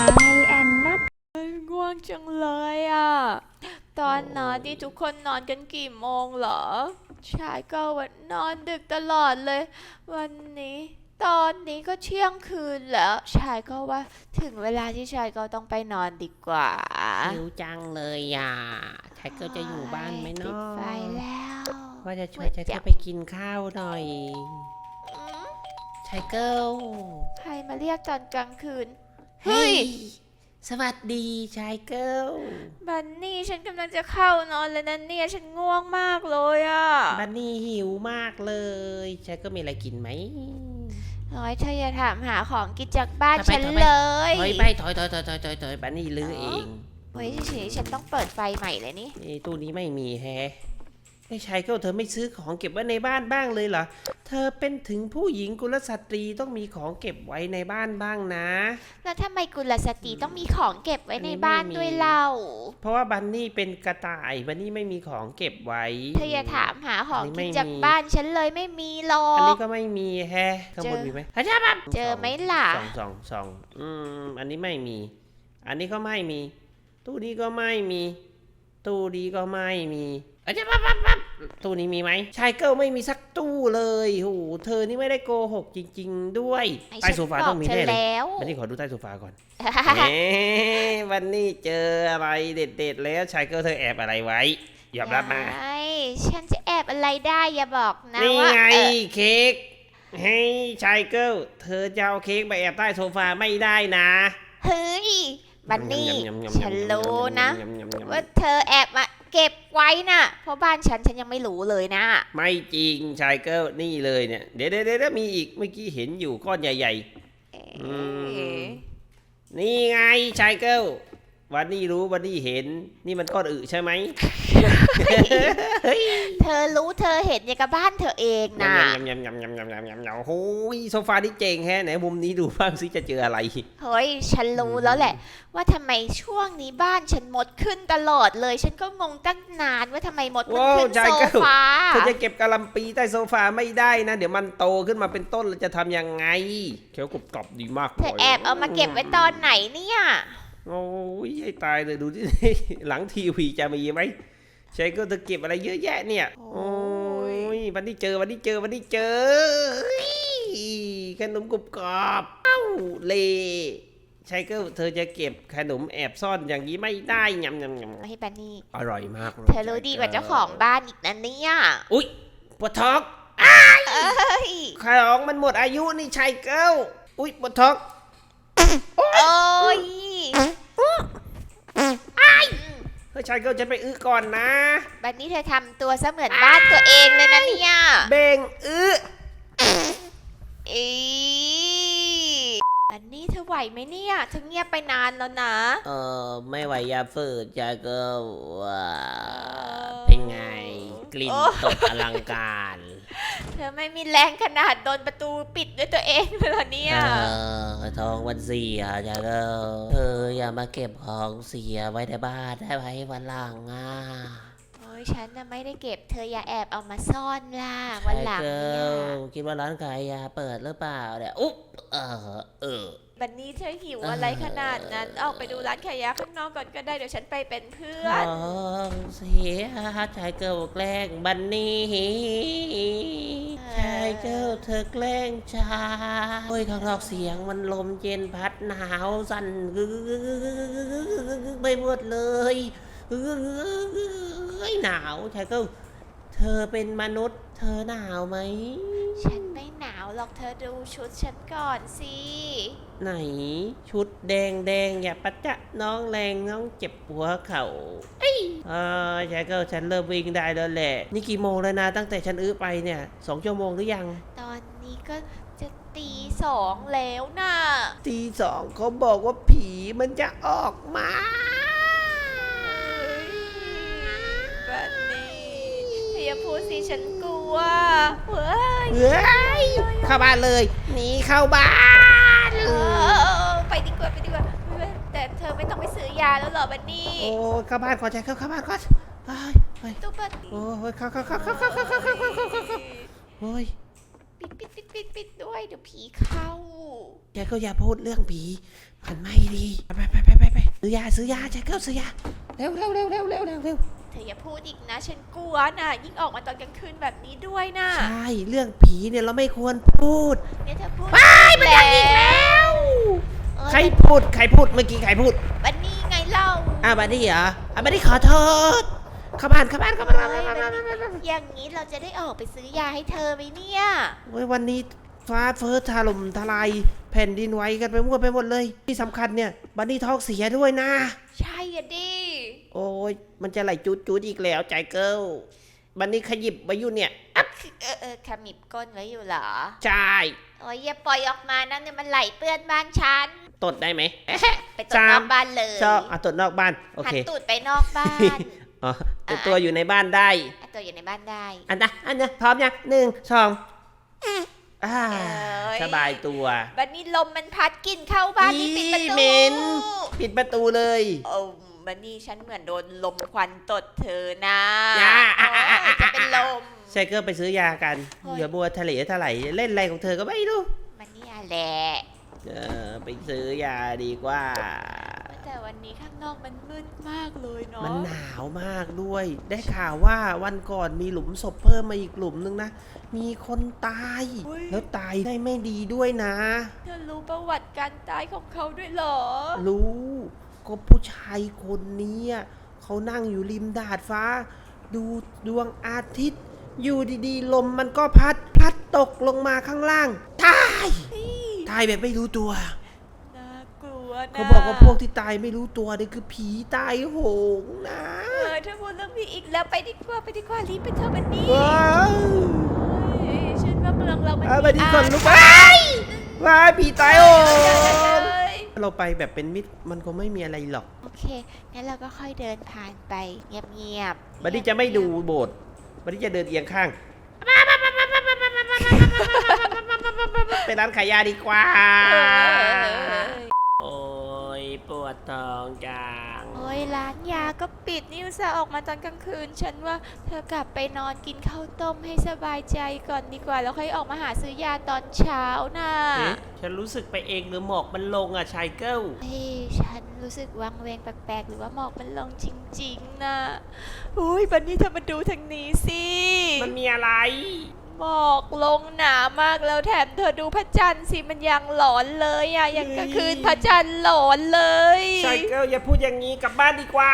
มาให้แอนนัทง่วงจังเลยอะ ตอนนอนที่ทุกคนนอนกันกี่โมงเหรอ ชายก็วันนอนดึกตลอดเลย วันนี้ ตอนนี้ก็เที่ยงคืนแล้ว ชายก็ว่าถึงเวลาที่ชายก็ต้องไปนอนดีกว่าหิวจังเลยอะชายเกิลจะอยู่บ้านไหมปิดเนาะไฟแล้ว ว่าจะชวนชายเกิลไปกินข้าวหน่อยอืมชายเกิล ใครมาเรียกตอนกลางคืน เฮ้ย สวัสดีชายเกิลบันนี่ฉันกำลังจะเข้านอนเลยนะเนี่ยฉันง่วงมากเลยอะบันนี่หิวมากเลยชายเกิลมีอะไรกินไหมน้อยเธออย่าถามหาของกินจากบ้านถอยไปฉันถอยไปเลยถอยไปถอยถอยถอยถอยถอยถอยบันนี่ลื้อเองเฮ้ยเฉยๆฉันต้องเปิดไฟใหม่เลยนี่นี่ตู้นี้ไม่มีแฮะ ไอ้ชายเกิลเธอไม่ซื้อของเก็บไว้ในบ้านบ้างเลยเหรอ เธอเป็นถึงผู้หญิงกุลสตรีต้องมีของเก็บไว้ในบ้านบ้างนะ แล้วทำไมกุลสตรีต้องมีของเก็บไว้อันในนี้บ้านไม่มีด้วยเล่า เพราะว่าบันนี่เป็นกระต่ายบันนี่ไม่มีของเก็บไว้ เธออย่าถามหาของอันนี้ไม่กินจากมีบ้านฉันเลยไม่มีหรออันกนี้ก็ไม่มีแฮะข้างบนเจอมีไหมอาจารย์ครับเจอไหมล่ะสองสองสองอืมอันนี้ไม่มี อันนี้ก็ไม่มี ตู้นี้ก็ไม่มี ตู้นี้ก็ไม่มีอาจารย์ปั๊บปั๊บปั๊บ ตู้นี้มีไหมชายเกิลไม่มีสักตู้เลยโหเธอนี่ไม่ได้โกหกจริง ๆ ด้วยไอ้ใต้โซฟาฉันบต้ออกงมีเธอแน่เลยแล้วบันนี่ขอดูใต้โซฟาก่อนเอ๊ะวันนี้เจออะไรเด็ดๆแล้วชายเกิลเธอแอบอะไรไว้ยอมรับมาไม่ฉันจะแอบอะไรได้อย่าบอกนะนี่ว่าไงเออเค้กเฮ้ยชายเกิลเธอจะเอาเค้กไปแอบใต้โซฟาไม่ได้นะ เฮ้ยบันนี่ยำๆๆๆๆๆฉันรู้นะๆๆๆว่าเธอแอบมา เก็บไว้น่ะ เพราะบ้านฉันฉันยังไม่รู้เลยนะ ไม่จริงชายเกิลนี่เลยเนี่ย เดี๋ยวเดี๋ยวเดี๋ยวมีอีกเมื่อกี้เห็นอยู่ก้อนใหญ่อืมๆนี่ไงชายเกิลวันนี้รู้วันนี้เห็น นี่มันก้อนอึใช่ไหม เธอรู้เธอเห็นอย่งกับบ้านเธอเองนะยำยำยำยำยำยำยำโอ้ยโซฟาที่เจ๋งแฮะไหนมุมนี้ดูบ้างซิจะเจออะไร เฮ้ยฉันรู้แล้วแหละ ว่าทำไมช่วงนี้บ้านฉันหมดขึ้นตลอดเลย ฉันก็งงตั้งนานว่าทำไมหมดมันขึ้นโซฟาเธอจะเก็บกะล่ำปีใต้โซฟาไม่ได้นะ เดี๋ยวมันโตขึ้นมาเป็นต้นเราจะทำยังไงเคี้ยวกรุบกรอบดีมากเธอแอบเอามาเก็บไว้ตอนไหนเนี่ยโอ้ยตายเลยดูที่หลังทีวีจะมีไหม ใช่ก็เธอเก็บอะไรเยอะแยะเนี่ย โอ้ยวันนี้เจอวันนี้เจอวันนี้เจอเฮ้ยขนมกรุบกรอบเอ้าเลใช่ก็เธอจะเก็บขนมแอบซ่อนอย่างนี้ไม่ได้ยำยำยำให้บันนี่อร่อยมากลยเธอรู้ดีกว่าเจ้าของบ้านอีกนะเนี่ยอุ้ยปวดท้องเฮ้ยของมันหมดอายุนี่ชายเกิลอุ้ยปวดท้องโอ้ย เฮ้ยชายเกิลจะไปอื้อก่อนนะบันนี่เธอทำตัวเสมือนบ้านตัวเองเลยนะเนี่ยเบ่งอื้ออีบันนี่เธอไหวไหมเนี่ยเธอเงียบไปนานแล้วนะ เออไม่ไหวยาฝืดชายเกิลว้าอเป็นไงกลิ่นโอ้ตกอลังการ เธอไม่มีแรงขนาดโดนประตูปิดด้วยตัวเองเลยเหรอเนี่ย เออทองวันเสียชายเกิลเธออย่ามาเก็บของเสียไว้ในบ้านได้ไหมวันหลังอะโอ้ยฉันน่ะไม่ได้เก็บเธออย่าแอบเอามาซ่อนล่ะวันหลังชายเนี่เกิย ลคิดว่าร้านขายยาเปิดหรือเปล่าเนี่ยอุ๊บเออเออ บันนี่เธอหิวอะไรขนาดนั้น ออกไปดูร้านขายยาข้างนอกก่อนก็ได้เดี๋ยวฉันไปเป็นเพื่อนท้องเสียชายเกิลแกล้งบันนี่ชายเกิลเธอแกล้งชาโอ้ยข้างนอกเสียงมันลมเย็นพัดหนาวสั่นกึกไปหมดเลยเอ้ยหนาวชายเกิลเธอเป็นมนุษย์ เธอหนาวไหมฉันไม่หนาวหรอกเธอดูชุดฉันก่อนสิ ไหนชุดแดงแดงอย่าปัจจะน้องแรงน้องเจ็บหัวเข่าเอ้ยอ่าชายเกิลฉันเริ่มวิ่งได้แล้วแหละ นี่กี่โมงแล้วนะตั้งแต่ฉันอื้อไปเนี่ยสองชั่วโมงหรือยัง ตอนนี้ก็จะตีสองแล้วน่ะ ตีสองเขาบอกว่าผีมันจะออกมาบันนี่เธออย่าพูดสิฉันก ลัวเฮ้ยเฮ้ยเข้าบ้านเลยหนีเข้าบ้านเออไปดีกว่าไปดีกว่าแต่เธอไม่ต้องไปซื้อยาแล้วเหรอบันนี่โอ้ยเข้าบ้านก่อนใจเข้าเข้าบ้านก่อนเฮ้ยเฮ้ยตู้เปิดโอ้ยเข้าเข้าเข้าเข้าเข้าเข้าเข้าเข้าเข้าเข้าเข้าโอ้ยปิปิดปิดปิดปิดด้วยเดี๋ยวผีเข้าแกก็อย่าพูดเรื่องผีมันไม่ดีไปไปไปไปไปซื้อยาซื้อยาแจ็คเกิลซื้อยาเร็วเร็วเร็วเร็วเร็วเร็วเร็วเธออย่าพูดอีกนะ ฉันกลัวน่ะ ยิ่งออกมาตอนกลางคืนแบบนี้ด้วยน่ะใช่เรื่องผีเนี่ยเราไม่ควรพูดเนี่ยเธอพูดว้ายมันดังอีกแล้วเออใครพูดใครพูดเมื่อกี้ใครพูดบันนี่ไงเล่าอะบัดดี้เหรออะบัดดี้ขอโทษเข้าบ้านเข้าบ้านเข้าบ้านเข้าบ้านเข้าบ้านอย่างนี้เราจะได้ออกไปซื้อยาให้เธอไหมเนี่ย โอ้ยวันนี้ฟ้าเฟิร์สถล่มทลายแผ่นดินไหวกันไปมั่วไปหมดเลย ที่สำคัญเนี่ยบัดดี้ท้องเสียด้วยนะ ใช่อะดิ โอ้ยมันจะไหลจูดจูดอีกแล้วใจเกิลบัดนี้ขยิบไปอยู่เนี่ยเออเออขมิบก้นไว้อยู่เหรอ ใช่โอ้ยอย่าปล่อยออกมานะเนี่ยมันไหลเปื้อนบ้านฉัน ตดได้ไหมไปตรวจนอกบ้านเลยชอบอะตดนอกบ้าน โอหัเคนตูดไปนอกบ้าน อ๋อแต่ตัวอยู่ในบ้านได้เอาตัวอยู่ในบ้านได้ อันนะอันนะพร้อมยังหนึ่งสองอ่าเอ้ยสบายตัว บันนี้ลมมันพัดกลิ่นเข้าบ้านนี่ปิดประอีตูเหม็นปิดประตูเลย โอ้ บันนี่ฉันเหมือนโดนลมควันตดเธอนะอย่า โอ้ยจะเป็นลมใช่ก็ไปซื้อยากันเฮ้ยอย่าบัวทะเลทลายเล่นอะไรของเธอก็ไม่รู้มันนี่แหละเออไปซื้อยาดีกว่า แต่วันนี้ข้างนอกมันมืดมากเลยเนาะมันหนาวมากด้วย ได้ข่าวว่าวันก่อนมีหลุมศพเพิ่มมาอีกหลุมนึงนะ มีคนตายแล้วตายได้ไม่ดีด้วยนะ เธอรู้ประวัติการตายของเขาด้วยเหรอ รู้ ก็ผู้ชายคนนี้อะเขานั่งอยู่ริมดาดฟ้า ดูดวงอาทิตย์ อยู่ดีๆ ลมมันก็พัดพลัดตกลงมาข้างล่างตายตายแบบไม่รู้ตัวน่ากลัวนะเขาบอกว่าพวกที่ตายไม่รู้ตัวนี่คือผีตายโหงนะเออถ้าพูดเรื่องพี่อีกแล้วไปดีกว่าไปดีกว่ารีบไปเถอะบันนี่ว้าวเฮ้ยฉันว่าเมืองเรามันอะมีบัดนี้ก่อนอาลุกถไปรรพ์ว้ายผีตายโหง เอ้ยเราไปแบบเป็นมิตรมันคงไม่มีอะไรหรอกโอเค งั้นเราก็ค่อยเดินผ่านไปเงียบๆบัดนี้จะไม่ดูโบสถ์บัดนี้จะเดินเอียงข้าง ไปร้านขายยาดีกว่าเออโอ้ยปวดท้องจังโอ้ยร้านยาก็ปิดนี่อุตส่าห์ออกมาตอนกลางคืน ฉันว่าเธอกลับไปนอนกินข้าวต้มให้สบายใจก่อนดีกว่าแล้วค่อยออกมาหาซื้อยาตอนเช้าน่ะเอ๊ะฉันรู้สึกไปเองหรือหมอกมันลงอะชายเกิลเฮ้ยฉันรู้สึกวังเวงแปลกๆ หรือว่าหมอกมันลงจริง ๆนะอุ้ยบันนี้เธอมาดูทางนี้สิมันมีอะไร หมอกลงหนามากแล้วแถมเธอดูพระจันทร์สิมันยังหลอนเลยอะยังกลางคืนพระจันทร์หลอนเลยชายเกิลอย่าพูดอย่างนี้กลับบ้านดีกว่า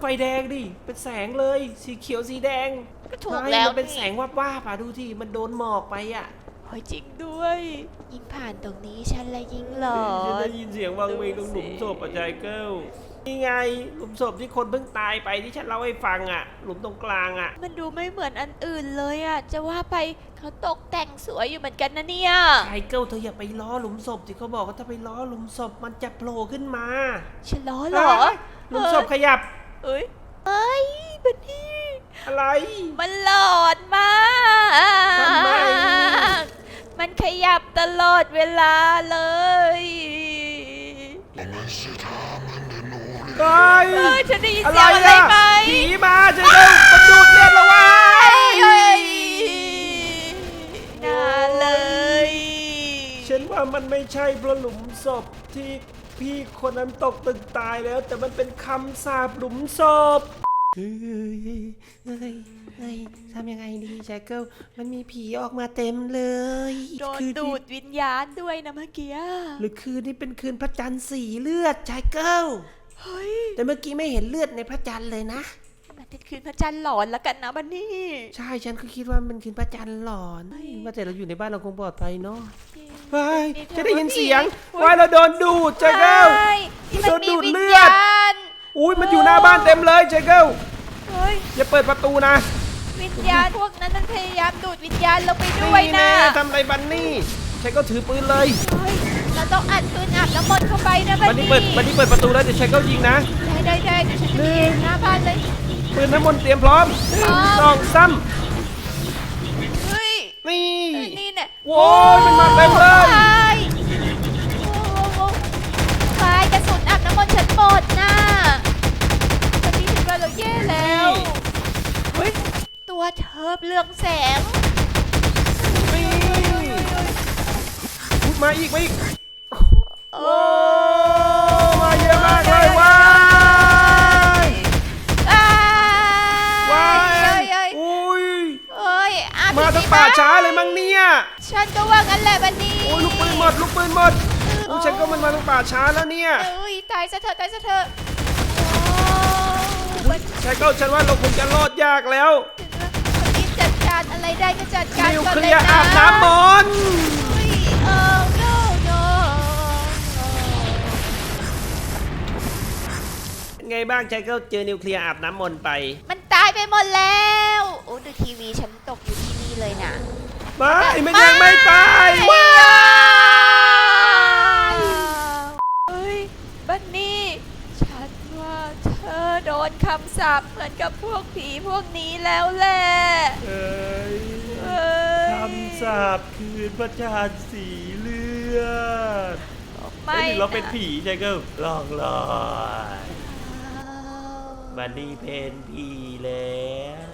ไฟแดงดิ เป็นแสงเลย สีเขียวสีแดงก็ถูกไม่แล้วมันเป็นแสงวับว่าป่ะดูที่มันโดนหมอกไปอะเฮ้ยจริงด้วย ยิ่งผ่านตรงนี้ฉันละยิ่งหลอฉันน ได้ยินเสียงวังเวงตรงหลุมศพอะชายเกิล นี่ไงหลุมศพที่คนเพิ่งตายไปที่ฉันเล่าให้ฟังอะ หลุมตรงกลางอะ มันดูไม่เหมือนอันอื่นเลยอะจะว่าไปเขาตกแต่งสวยอยู่เหมือนกันนะเนี่ยชายเกิลเธออย่าไปล้อหลุมศพที่เขาบอกว่าถ้าไปล้อหลุมศพมันจะโผล่ขึ้นมาฉันล้อเหรอหลุมศพขยับเอ้ยเอ้ยบันนี่ อะไร มันหลอนมากทำไม มันขยับตลอดเวลาเลย ยเอ้ยฉันได้ยินอะเสีไรยงอะไรอะไหมผีมาชายเกิลมันดูดเลือดแล้ววะเอ้ยน่าเลย ฉันว่ามันไม่ใช่เพราะหลุมศพที่พี่คนนั้นตกตึกตายแล้ว แต่มันเป็นคำสาปหลุมศพ เฮ้ยเฮ้ยเฮ้ยทำยังไงดีแจ็คเกิลมันมีผีออกมาเต็มเลยโดนคืนดูนี้ดวิญญาณด้วยนะเมื่อกี้ หรือคืนนี้เป็นคืนพระจันทร์สีเลือดแจ็คเกิล เฮ้ยแต่เมื่อกี้ไม่เห็นเลือดในพระจันทร์เลยนะ มันเป็นคืนพระจันทร์หลอนแล้วกันนะบันนี่ ใช่ฉันก็คิดว่ามันคืนพระจันทร์หลอนเฮ้ย ว่าแต่เราอยู่ในบ้านเราคงปลอดภัยเนาะจริงเฮ้ยนี่เธอจะได้ยินเสียงว่าว่าเราโดนดูดแจ็คเกิลใช่ที่มันโดนมีดูดวิเลืญอดญาณอุ้ยมันอยู่หน้าบ้านเต็มเลยแจ็คเกิลเฮ้ย อย่าเปิดประตูนะวิญญาณพวกนั้นมันพยายามดูดวิญญาณเราไปด้วยนะแทำอะไรบันนี่ใช้ก็ถือปืนเลย เฮ้ย เราต้องอัดคืนอัดน้ำมนต์เข้าไปนะบับันนนี่เปิดบันนี่เปิดประตูแล้วเดี๋ยวใช้เก้ายิงนะ ได้ได้ได้เดี๋ยวฉันจะไปยืนหน้าบ้านเลย ปืนน้ำมนต์เตรียมพร้อมสองสามเฮ้ยนี่นี่เนี่ยโว้ยมันมาเต็มเลยไฟกระสุนอัดน้ำมนต์ฉันหมดน่ะตอนนี้ถึงเวลาเราแย่แล้ว เฮ้ย ตัวเทิบเรืองแสงนี่มาอีกมาอีก มาทั้งป่าช้าเลยมั้งเนี่ยฉันก็ว่างั้นแหละบันนี่โอ้ยลูกปืนหมดลูกปืนหมดโอ้ยฉันก็มันมาทั้งป่าช้าแล้วเนี่ยเอ้ยตายซะเถอะตายซะเถอะโอ้บันใช่ก็ฉันว่าเราคงจะรอดยากแล้วนี่จัดการอะไรได้ก็จัดการนิวก่อนเคเลลียยร์นะอาบน้ำมนต์เฮ้ยเออ no no เป็นไงบ้างชายก็เจอนิวเคลียร์อาบน้ำมนต์ไป มันตาย ไปหมดแล้ว โอ้ดูทีวีฉันตกอยู่ที่นี่เลยนะไม่มันยังไม่ตายว้าว้าเฮ้ย บันนี่ ฉันว่าเธอโดนคำสาปเหมือนกับพวกผีพวกนี้แล้วแหละเอ้ยเอ้ยคำสาปคืนพระจันทร์สีเลือดไม่เอ้ยหรือเราเป็นนะ ผีชายก็ลองลอยอ้าว บันนี่เพนพีแล้ว